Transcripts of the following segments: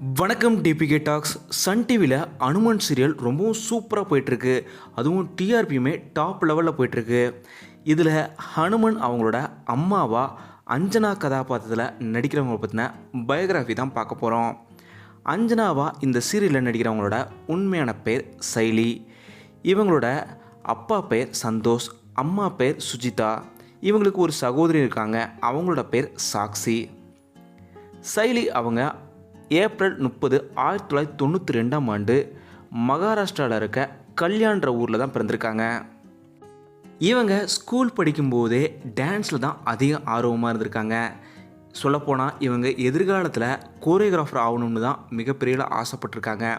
வணக்கம் DPK tax Sun டிவியில் Hanuman serial ரொம்பவும் சூப்பராக போயிட்டுருக்கு. அதுவும் டிஆர்பியுமே டாப் லெவலில் போயிட்டுருக்கு. இதில் ஹனுமன் அவங்களோட அம்மாவா அஞ்சனா கதாபாத்திரத்தில் நடிக்கிறவங்க பற்றின பயோகிராஃபி தான் பார்க்க போகிறோம் அஞ்சனாவா இந்த சீரியலில் நடிக்கிறவங்களோட உண்மையான பேர் சைலி. இவங்களோட அப்பா பேர் சந்தோஷ் அம்மா பேர் சுஜிதா. இவங்களுக்கு ஒரு சகோதரி இருக்காங்க அவங்களோட பேர் சாக்ஷி சைலி அவங்க ஏப்ரல் முப்பது ஆயிரத்தி தொள்ளாயிரத்தி தொண்ணூற்றி ரெண்டாம் ஆண்டு மகாராஷ்டிராவில் இருக்க கல்யாண்ற ஊரில் தான் பிறந்திருக்காங்க. இவங்க ஸ்கூல் படிக்கும்போதே டான்ஸில் தான் அதிக ஆர்வமாக இருந்திருக்காங்க. சொல்லப்போனால் இவங்க எதிர்காலத்தில் கோரியோகிராஃபர் ஆகணும்னு தான் மிகப்பெரிய ஆசைப்பட்டிருக்காங்க.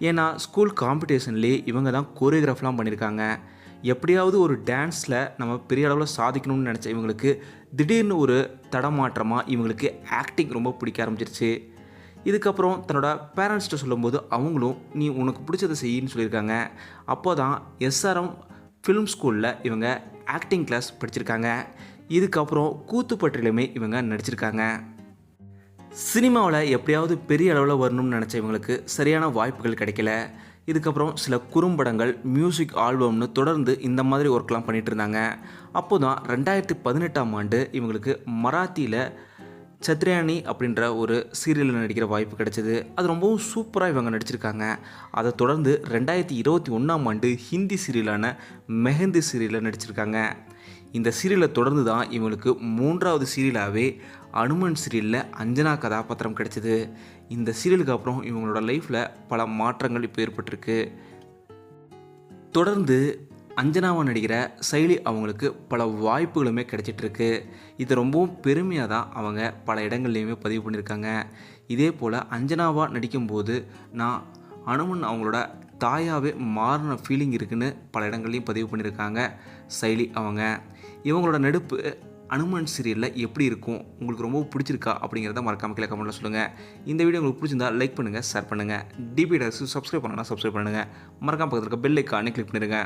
ஏன்னா ஸ்கூல் காம்படிஷன்லேயே இவங்க தான் கோரியோகிராஃப்லாம் பண்ணியிருக்காங்க எப்படியாவது ஒரு டான்ஸில் நம்ம பெரிய அளவில் சாதிக்கணும்னு நினச்ச இவங்களுக்கு திடீர்னு ஒரு தடமாற்றமாக இவங்களுக்கு ஆக்டிங் ரொம்ப பிடிக்க ஆரம்பிச்சிருச்சு. இதுக்கப்புறம் தன்னோட பேரண்ட்ஸ்கிட்ட சொல்லும்போது அவங்களும் நீ உனக்கு பிடிச்சதை செய்யின்னு சொல்லியிருக்காங்க. அப்போ தான் எஸ்ஆர்எம் ஃபிலிம் ஸ்கூலில் இவங்க ஆக்டிங் கிளாஸ் படிச்சிருக்காங்க. இதுக்கப்புறம் கூத்துப்பட்டிலையுமே இவங்க நடிச்சிருக்காங்க. சினிமாவில் எப்படியாவது பெரிய அளவில் வரணும்னு நினச்ச இவங்களுக்கு சரியான வாய்ப்புகள் கிடைக்கல. இதுக்கப்புறம் சில குறும்படங்கள் மியூசிக் ஆல்பம்னு தொடர்ந்து இந்த மாதிரி ஒர்க்லாம் பண்ணிகிட்டு இருந்தாங்க. அப்போ தான் ரெண்டாயிரத்தி பதினெட்டாம் ஆண்டு இவங்களுக்கு மராத்தியில் சத்ரியானி அப்படின்ற ஒரு சீரியலில் நடிக்கிற வாய்ப்பு கிடைச்சது. அது ரொம்பவும் சூப்பராக இவங்க நடிச்சிருக்காங்க. அதை தொடர்ந்து ரெண்டாயிரத்தி இருபத்தி ஒன்றாம் ஆண்டு ஹிந்தி சீரியலான மெஹந்தி சீரியலில் நடிச்சிருக்காங்க. இந்த சீரியலை தொடர்ந்து தான் இவங்களுக்கு மூன்றாவது சீரியலாகவே அனுமன் சீரியலில் அஞ்சனா கதாபாத்திரம் கிடைச்சிது. இந்த சீரியலுக்கு அப்புறம் இவங்களோட லைஃப்பில் பல மாற்றங்கள் இப்போ ஏற்பட்டிருக்கு. தொடர்ந்து அஞ்சனாவாக நடிக்கிற சைலி அவங்களுக்கு பல வாய்ப்புகளுமே கிடைச்சிட்ருக்கு. இது ரொம்பவும் பெருமையாக தான் அவங்க பல இடங்கள்லையுமே பதிவு பண்ணியிருக்காங்க. இதே போல் அஞ்சனாவாக நடிக்கும்போது நான் அனுமன் அவங்களோட தாயாகவே மாறின ஃபீலிங் இருக்குன்னு பல இடங்கள்லையும் பதிவு பண்ணியிருக்காங்க சைலி அவங்க. இவங்களோட நடிப்பு அனுமன் சீரியலில் எப்படி இருக்கும் உங்களுக்கு ரொம்ப பிடிச்சிருக்கா அப்படிங்கிறத மறக்காம கீழே கமெண்ட்டில் சொல்லுங்கள் இந்த வீடியோ உங்களுக்கு பிடிச்சிருந்தா லைக் பண்ணுங்கள் ஷேர் பண்ணுங்கள் டிபி சப்ஸ்கிரைப் பண்ணனா சப்ஸ்கிரைப் பண்ணுங்கள் மறக்காம பக்கத்தில் இருக்க பெல் ஐக்கானே கிளிக் பண்ணிடுங்க